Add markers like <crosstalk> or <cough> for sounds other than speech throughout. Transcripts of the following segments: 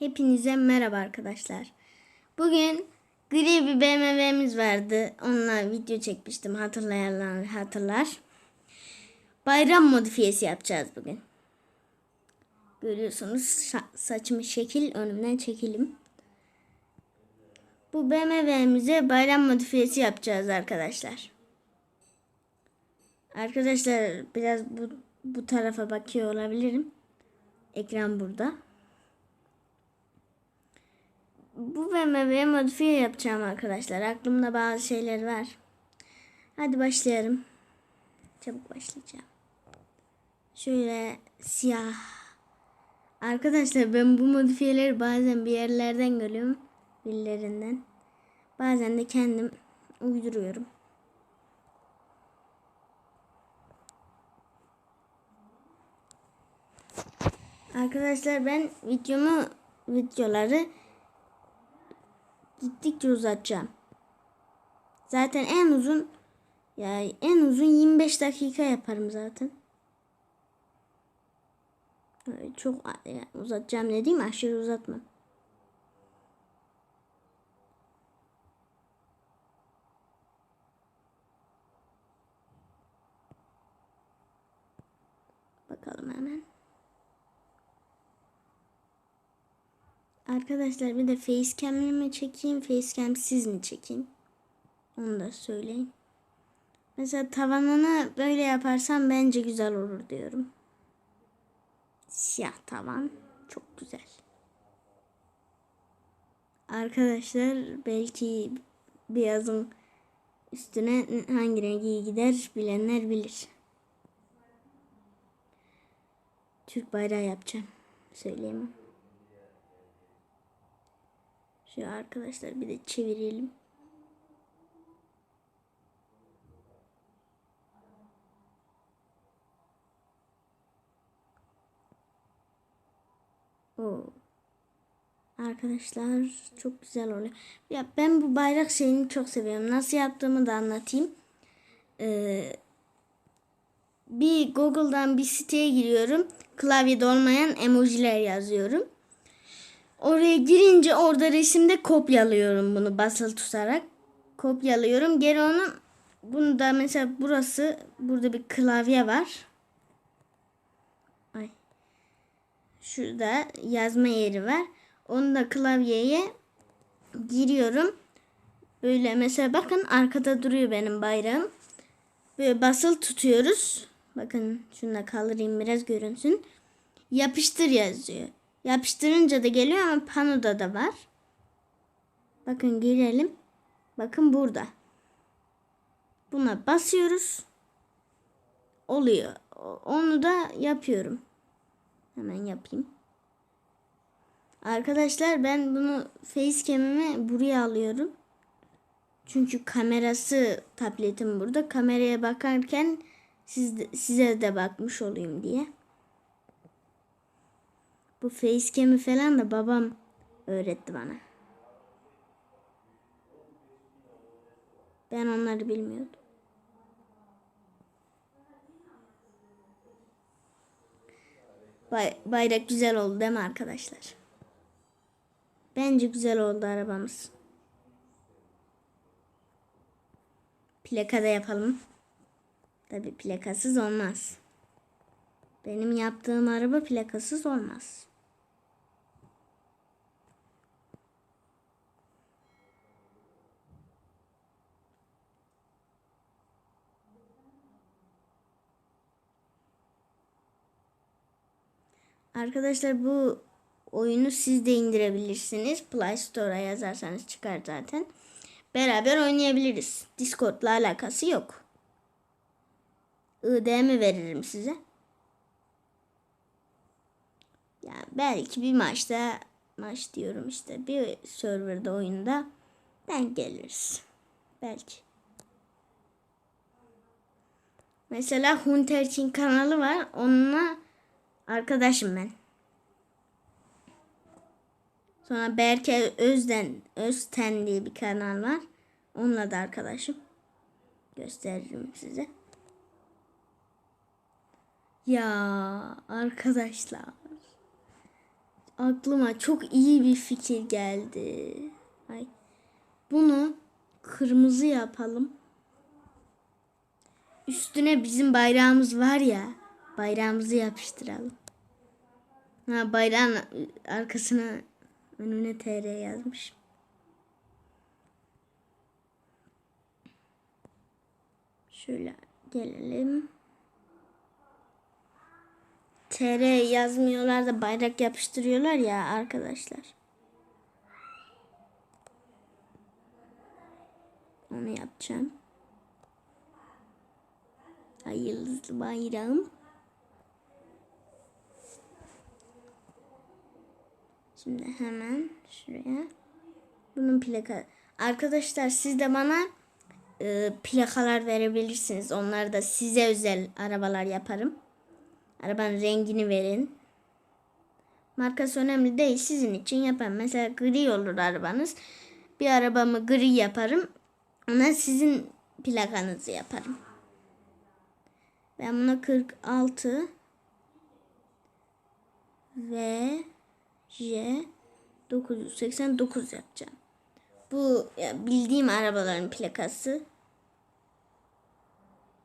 Hepinize merhaba arkadaşlar. Bugün gri bir BMW'miz vardı. Onunla video çekmiştim. Hatırlayanlar hatırlar. Bayram modifiyesi yapacağız bugün. Görüyorsunuz sa- saçımı şekil önümden çekelim. Bu BMW'mize bayram modifiyesi yapacağız arkadaşlar. Arkadaşlar biraz bu, bu tarafa bakıyor olabilirim. Ekran burada. Bu BMW'ye modifiye yapacağım arkadaşlar. Aklımda bazı şeyler var. Hadi başlayalım. Çabuk başlayacağım. Şöyle siyah. Arkadaşlar ben bu modifiyeleri bazen bir yerlerden görüyorum. Birilerinden. Bazen de kendim uyduruyorum. Arkadaşlar ben videomu videoları gittikçe uzatacağım. Zaten en uzun ya en uzun 25 dakika yaparım zaten. Çok yani uzatacağım dediğim aşırı uzatmam. Bakalım hemen. Arkadaşlar bir de facecam'le mi çekeyim, facecam'siz mi çekeyim? Onu da söyleyin. Mesela tavanını böyle yaparsam bence güzel olur diyorum. Siyah tavan. Çok güzel. Arkadaşlar belki beyazın üstüne hangi rengi gider bilenler bilir. Türk bayrağı yapacağım. Söyleyemem. Şu arkadaşlar bir de çevirelim. Oo. Arkadaşlar çok güzel oluyor. Ya ben bu bayrak şeyini çok seviyorum. Nasıl yaptığımı da anlatayım. Ee, bir Google'dan bir siteye giriyorum. Klavyede olmayan emojiler yazıyorum. Oraya girince orada resimde kopyalıyorum bunu basılı tutarak. Kopyalıyorum. Geri onu bunu da mesela burası burada bir klavye var. Ay. Şurada yazma yeri var. Onu da klavyeye giriyorum. Böyle mesela bakın arkada duruyor benim bayrağım. Böyle basılı tutuyoruz. Bakın şunu da kaldırayım biraz görünsün. Yapıştır yazıyor. Yapıştırınca da geliyor ama panoda da var. Bakın girelim. Bakın burada. Buna basıyoruz. Oluyor. Onu da yapıyorum. Hemen yapayım. Arkadaşlar ben bunu facecam'imi buraya alıyorum. Çünkü kamerası tabletim burada. Kameraya bakarken siz size de bakmış olayım diye. Bu facecam'i falan da babam öğretti bana. Ben onları bilmiyordum. Bay, bayrak güzel oldu değil mi arkadaşlar? Bence güzel oldu arabamız. Plaka da yapalım. Tabi plakasız olmaz. Benim yaptığım araba plakasız olmaz. Arkadaşlar bu oyunu siz de indirebilirsiniz. Play Store'a yazarsanız çıkar zaten. Beraber oynayabiliriz. Discord'la alakası yok. ID'mi veririm size. Ya belki bir maçta maç diyorum işte bir serverda oyunda denk geliriz. Belki. Mesela Hunterkin kanalı var. Onunla arkadaşım ben. Sonra Berke Özden Özten diye bir kanal var. Onunla da arkadaşım. Gösteririm size. Ya arkadaşlar. aklıma çok iyi bir fikir geldi. Ay. Bunu kırmızı yapalım. Üstüne bizim bayrağımız var ya. Bayrağımızı yapıştıralım. Ha bayrağın arkasına önüne TR yazmış. Şöyle gelelim. TR yazmıyorlar da bayrak yapıştırıyorlar ya arkadaşlar. Onu yapacağım. Ay yıldızlı bayrağım. Şimdi hemen şuraya. Bunun plaka. Arkadaşlar siz de bana e, plakalar verebilirsiniz. Onlar da size özel arabalar yaparım. Arabanın rengini verin. Markası önemli değil. Sizin için yaparım. Mesela gri olur arabanız. Bir arabamı gri yaparım. Ona sizin plakanızı yaparım. Ben buna 46 ve J 989 yapacağım. Bu ya, bildiğim arabaların plakası.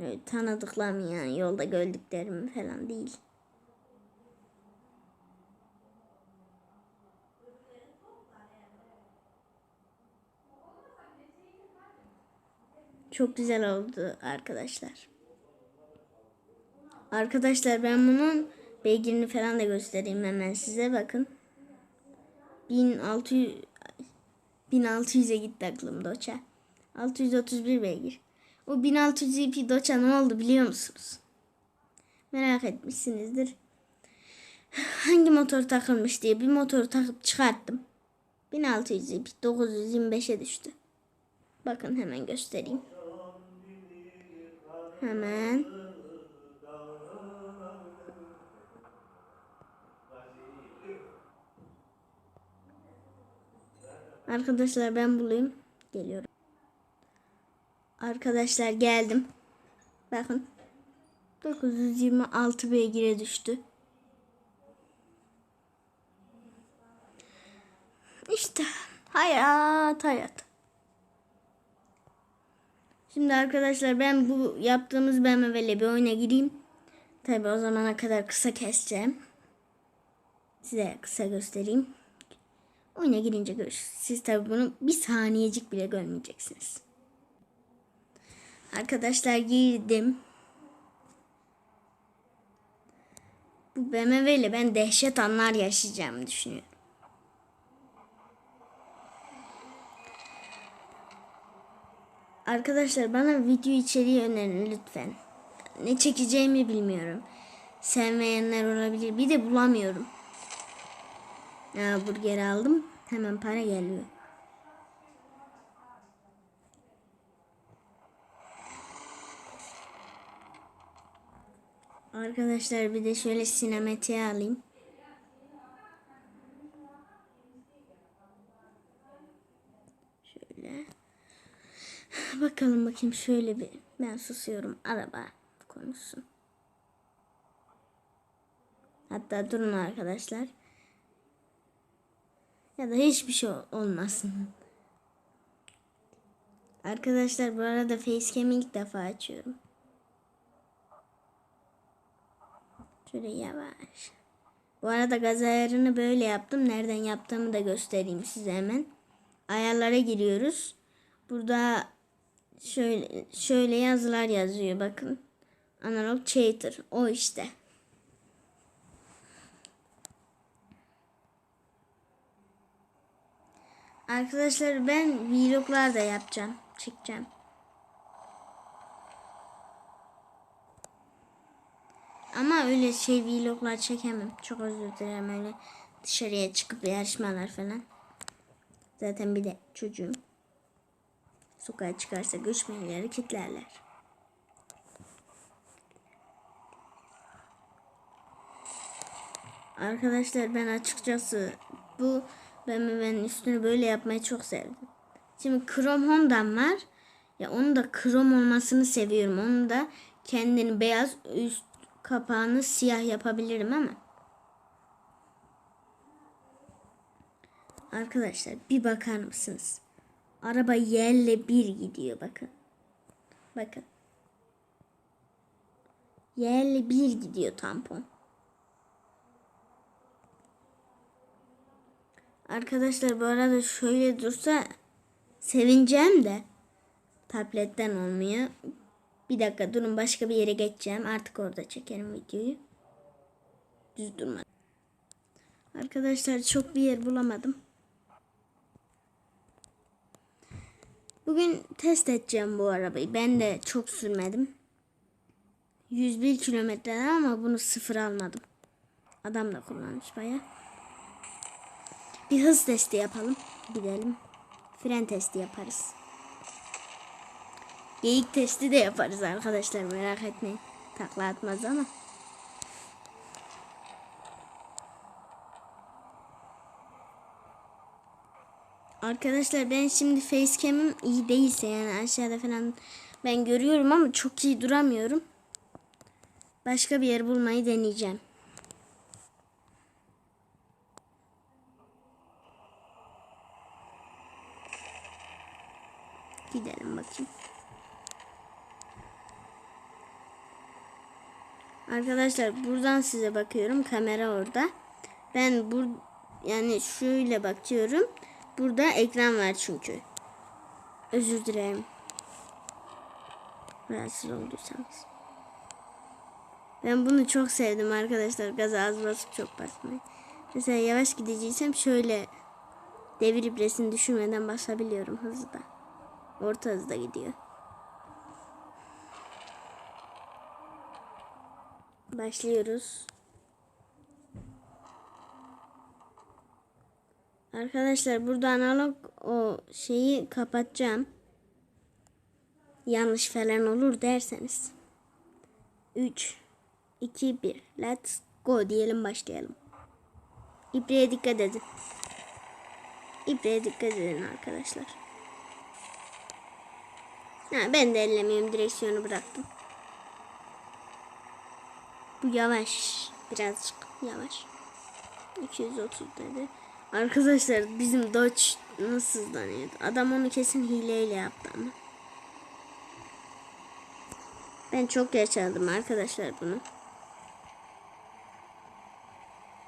Evet, tanıdıklarım yani yolda gördüklerim falan değil. Çok güzel oldu arkadaşlar. Arkadaşlar ben bunun beygirini falan da göstereyim hemen size bakın. 1600 1600'e gitti aklım doça. 631 beygir. O 1600 ip doça ne oldu biliyor musunuz? Merak etmişsinizdir. Hangi motor takılmış diye bir motor takıp çıkarttım. 1600 ip 925'e düştü. Bakın hemen göstereyim. Hemen. Arkadaşlar ben bulayım. Geliyorum. Arkadaşlar geldim. Bakın. 926 beygire düştü. İşte hayat hayat. Şimdi arkadaşlar ben bu yaptığımız BMW'le bir oyuna gireyim. Tabi o zamana kadar kısa keseceğim. Size kısa göstereyim. Oyuna girince görüşürüz. Siz tabi bunu bir saniyecik bile görmeyeceksiniz. Arkadaşlar girdim. Bu BMW ile ben dehşet anlar yaşayacağımı düşünüyorum. Arkadaşlar bana video içeriği önerin lütfen. Ne çekeceğimi bilmiyorum. Sevmeyenler olabilir. Bir de bulamıyorum. Ya burger aldım. Hemen para geliyor. Arkadaşlar bir de şöyle sinematiğe alayım. Şöyle. Bakalım bakayım şöyle bir. Ben susuyorum. Araba konuşsun. Hatta durun arkadaşlar. Ya da hiçbir şey olmasın. Arkadaşlar bu arada facecam'i ilk defa açıyorum. Şöyle yavaş. Bu arada gaz ayarını böyle yaptım. Nereden yaptığımı da göstereyim size hemen. Ayarlara giriyoruz. Burada şöyle şöyle yazılar yazıyor bakın. Analog chater o işte. Arkadaşlar ben vloglar da yapacağım. Çekeceğim. Ama öyle şey vloglar çekemem. Çok özür dilerim öyle dışarıya çıkıp yarışmalar falan. Zaten bir de çocuğum. Sokağa çıkarsa göçmenleri kitlerler. Arkadaşlar ben açıkçası bu BMW'nin üstünü böyle yapmayı çok sevdim. Şimdi krom Honda'm var. Ya onun da krom olmasını seviyorum. Onun da kendini beyaz üst kapağını siyah yapabilirim ama. Arkadaşlar bir bakar mısınız? Araba yerle bir gidiyor bakın. Bakın. Yerle bir gidiyor tampon. Arkadaşlar bu arada şöyle dursa sevineceğim de tabletten olmuyor. Bir dakika durun başka bir yere geçeceğim. Artık orada çekerim videoyu. Düz durma. Arkadaşlar çok bir yer bulamadım. Bugün test edeceğim bu arabayı. Ben de çok sürmedim. 101 kilometreden ama bunu sıfır almadım. Adam da kullanmış baya. Bir hız testi yapalım. Gidelim. Fren testi yaparız. Geyik testi de yaparız arkadaşlar merak etmeyin. Takla atmaz ama. Arkadaşlar ben şimdi facecam'im iyi değilse yani aşağıda falan ben görüyorum ama çok iyi duramıyorum. Başka bir yer bulmayı deneyeceğim. Gidelim bakayım. Arkadaşlar buradan size bakıyorum. Kamera orada. Ben bur yani şöyle bakıyorum. Burada ekran var çünkü. Özür dilerim. Rahatsız olduysanız. Ben bunu çok sevdim arkadaşlar. Gaza az basıp çok basmayı. Mesela yavaş gideceksem şöyle devir ibresini düşürmeden basabiliyorum hızlı Orta hızda gidiyor. Başlıyoruz. Arkadaşlar burada analog o şeyi kapatacağım. Yanlış falan olur derseniz. 3 2 1 Let's go diyelim başlayalım. İbreye dikkat edin. İbreye dikkat edin arkadaşlar. Ha, ben de ellemiyorum direksiyonu bıraktım. Bu yavaş. Birazcık yavaş. 230 dedi. Arkadaşlar bizim Dodge nasıl hızlanıyordu? Adam onu kesin hileyle yaptı ama. Ben çok yaşadım arkadaşlar bunu.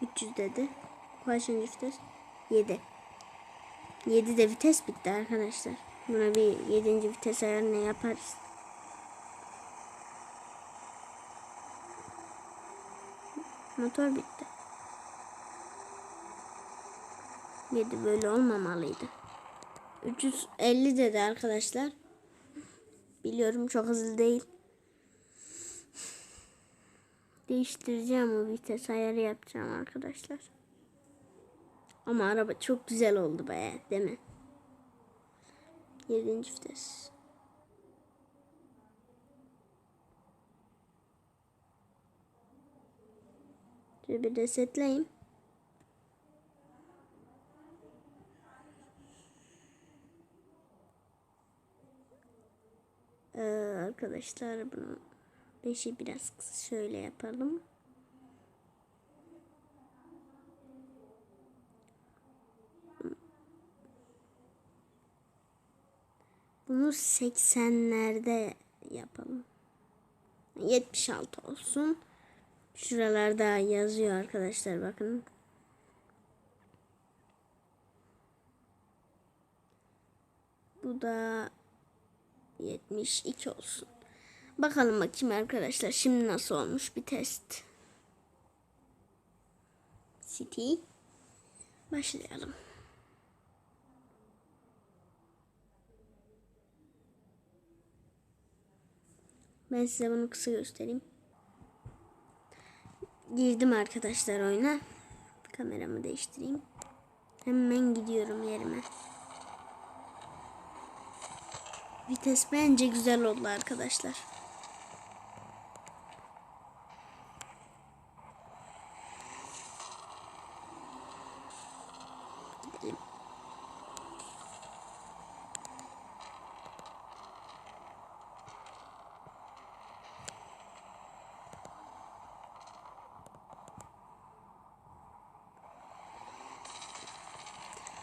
300 dedi. Kaçıncı vites? 7. 7 de vites bitti arkadaşlar. Buna bir 7. vites ayarını yaparız. Motor bitti. 7 böyle olmamalıydı. 350 dedi arkadaşlar. Biliyorum çok hızlı değil. Değiştireceğim o vites ayarı yapacağım arkadaşlar. Ama araba çok güzel oldu baya değil mi? 7. vites. Şöyle bir resetleyeyim. Ee, arkadaşlar bunu 5'i biraz şöyle yapalım. Bunu 80'lerde yapalım. 76 olsun. Şuralarda yazıyor arkadaşlar bakın. Bu da 72 olsun. Bakalım bakayım arkadaşlar şimdi nasıl olmuş bir test. City. Başlayalım. Ben size bunu kısa göstereyim. Girdim arkadaşlar oyuna. Kameramı değiştireyim. Hemen gidiyorum yerime. Vites bence güzel oldu arkadaşlar.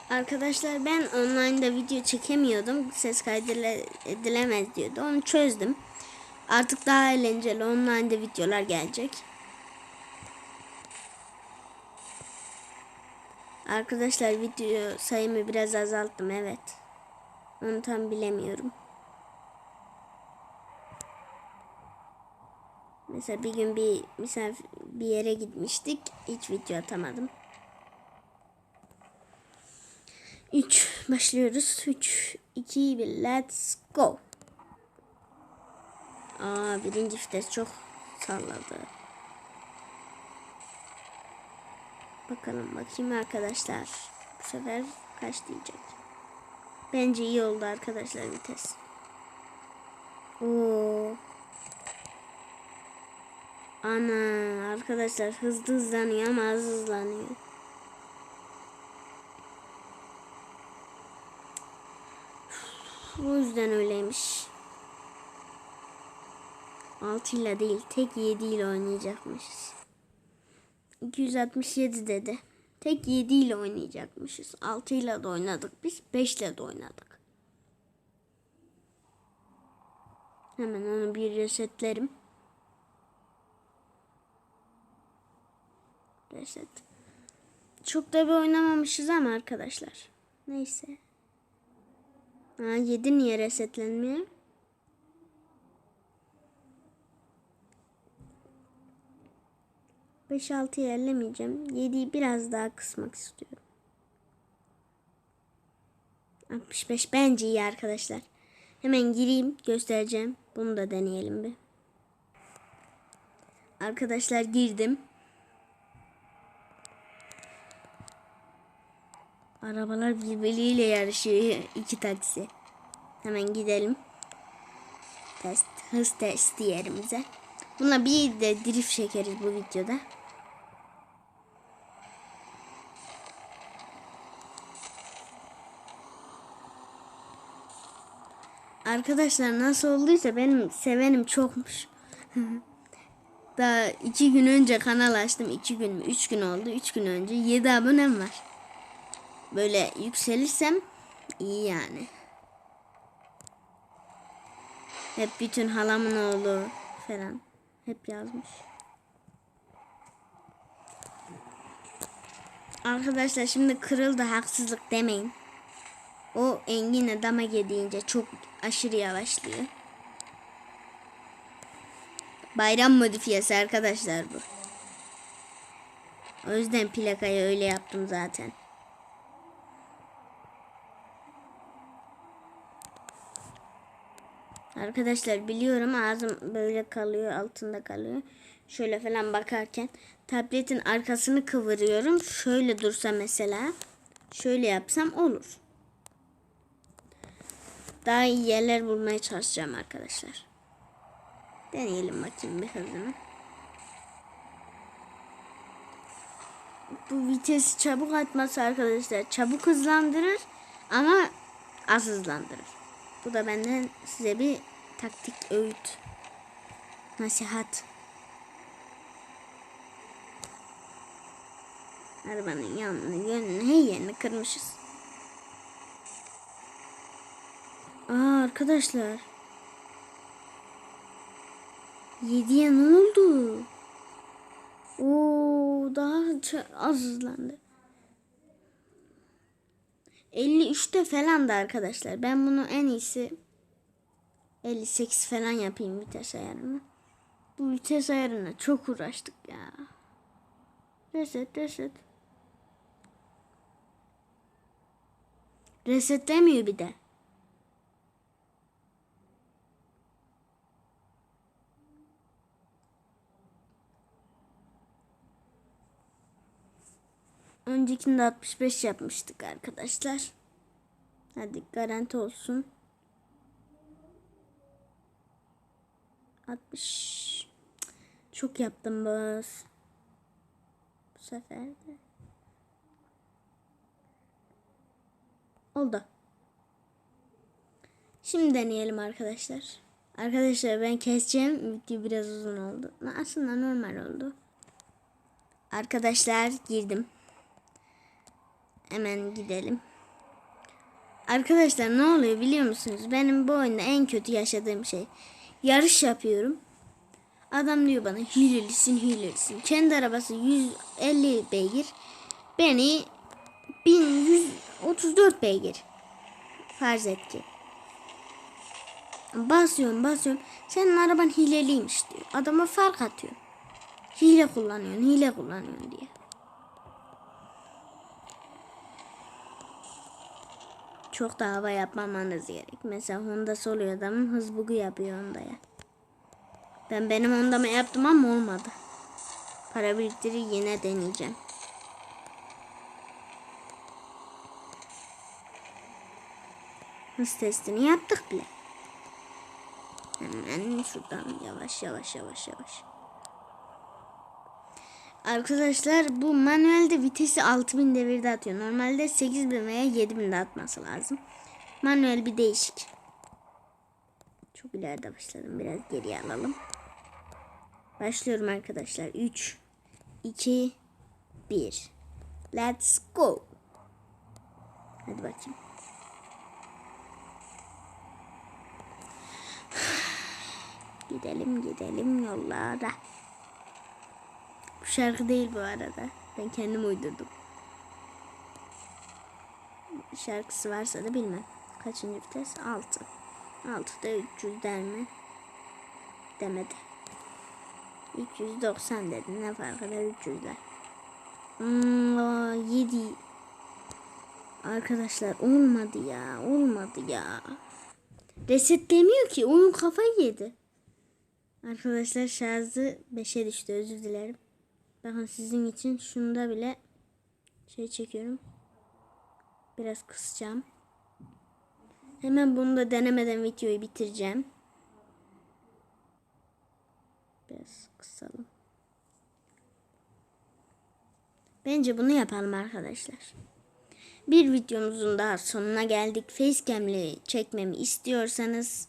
Arkadaşlar ben online'da video çekemiyordum. Ses kaydıyla edilemez diyordu. Onu çözdüm. Artık daha eğlenceli online'da videolar gelecek. Arkadaşlar video sayımı biraz azalttım evet. Onu tam bilemiyorum. Mesela bir gün bir misafir bir yere gitmiştik. Hiç video atamadım. 3 başlıyoruz. 3 2 1 let's go. Aa birinci vites çok salladı. Bakalım bakayım arkadaşlar. Bu sefer kaç diyecek. Bence iyi oldu arkadaşlar vites. Oo. Ana arkadaşlar hızlı hızlanıyor ama az hızlanıyor. Bu yüzden öyleymiş. 6 ile değil tek 7 ile oynayacakmışız. 267 dedi. Tek 7 ile oynayacakmışız. 6 ile de oynadık biz. 5 ile de oynadık. Hemen onu bir resetlerim. Reset. Çok da bir oynamamışız ama arkadaşlar. Neyse. Ha 7 niye resetlenmiyor? Beş altıya ellemeyeceğim. Yediyi biraz daha kısmak istiyorum. 65 bence iyi arkadaşlar. Hemen gireyim göstereceğim. Bunu da deneyelim bir. Arkadaşlar girdim. Arabalar birbiriyle yarışıyor. <laughs> iki taksi. Hemen gidelim. Test, hız testi yerimize. Buna bir de drift çekeriz bu videoda. Arkadaşlar nasıl olduysa benim sevenim çokmuş. <laughs> Daha iki gün önce kanal açtım. iki gün mü? Üç gün oldu. Üç gün önce. Yedi abonem var. Böyle yükselirsem iyi yani. Hep bütün halamın oğlu falan. Hep yazmış. Arkadaşlar şimdi kırıldı haksızlık demeyin. O Engin adama gidince çok aşırı yavaşlıyor. Bayram modifiyesi arkadaşlar bu. O yüzden plakayı öyle yaptım zaten. Arkadaşlar biliyorum ağzım böyle kalıyor altında kalıyor. Şöyle falan bakarken tabletin arkasını kıvırıyorum. Şöyle dursa mesela şöyle yapsam olur. Daha iyi yerler bulmaya çalışacağım arkadaşlar. Deneyelim bakayım bir hızını. Bu vitesi çabuk atması arkadaşlar çabuk hızlandırır ama az hızlandırır. Bu da benden size bir taktik öğüt. Nasihat. Arabanın yanını, yönünü, her yerini kırmışız. Aa arkadaşlar. Yediye ne oldu? Oo daha az hızlandı. 53'te falan da arkadaşlar. Ben bunu en iyisi 58 falan yapayım vites ayarını. Bu vites ayarına çok uğraştık ya. Reset reset. Resetlemiyor bir de. Öncekinde 65 yapmıştık arkadaşlar. Hadi garanti olsun. 60 çok yaptım bas. Bu sefer de. Oldu. Şimdi deneyelim arkadaşlar. Arkadaşlar ben keseceğim. Video biraz uzun oldu. Aslında normal oldu. Arkadaşlar girdim. Hemen gidelim. Arkadaşlar ne oluyor biliyor musunuz? Benim bu oyunda en kötü yaşadığım şey. Yarış yapıyorum. Adam diyor bana hilelisin hilelisin. Kendi arabası 150 beygir. Beni 1134 beygir. Farz et ki. Basıyorum basıyorum. Senin araban hileliymiş diyor. Adama fark atıyor. Hile kullanıyorsun hile kullanıyorsun diye. Çok da hava yapmamanız gerek. Mesela Honda oluyor adamın hız bugu yapıyor Honda'ya. Ben benim Honda'ma yaptım ama olmadı. Para biriktirir yine deneyeceğim. Hız testini yaptık bile. Hemen şuradan yavaş yavaş yavaş yavaş. Arkadaşlar bu manuelde vitesi 6000 devirde atıyor. Normalde 8000 veya 7000 de atması lazım. Manuel bir değişik. Çok ileride başladım. Biraz geriye alalım. Başlıyorum arkadaşlar. 3 2 1 Let's go. Hadi bakayım. <sighs> Gidelim gidelim yollara. Şarkı değil bu arada. Ben kendim uydurdum. Şarkısı varsa da bilmem. Kaçıncı vites? 6. 6'da 300 der mi? Demedi. 390 dedi. Ne fark eder 300'ler. Hmm, 7. Arkadaşlar olmadı ya. Olmadı ya. Resetlemiyor ki. Oyun kafayı yedi. Arkadaşlar şarjı 5'e düştü. Özür dilerim. Bakın sizin için şunda bile şey çekiyorum. Biraz kısacağım. Hemen bunu da denemeden videoyu bitireceğim. Biraz kısalım. Bence bunu yapalım arkadaşlar. Bir videomuzun daha sonuna geldik. Facecam'li çekmemi istiyorsanız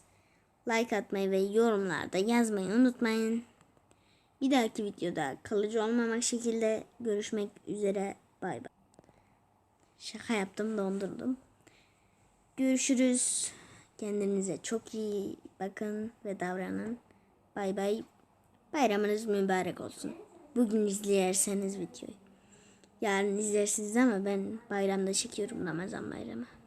like atmayı ve yorumlarda yazmayı unutmayın. Bir dahaki videoda kalıcı olmamak şekilde görüşmek üzere. Bay bay. Şaka yaptım dondurdum. Görüşürüz. Kendinize çok iyi bakın ve davranın. Bay bay. Bayramınız mübarek olsun. Bugün izleyerseniz videoyu. Yarın izlersiniz ama ben bayramda çekiyorum Ramazan bayramı.